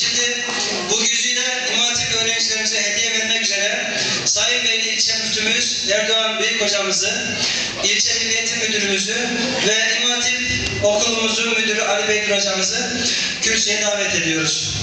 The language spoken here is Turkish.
Şimdi bu güzide İmam Hatip öğrencilerimize hediye vermek üzere Sayın Veli ilçe Müftümüz Erdoğan Büyük Hocamızı, ilçe Milli Eğitim Müdürümüzü ve İmam Hatip Okulumuzun müdürü Ali Bey Hocamızı kürsüye davet ediyoruz.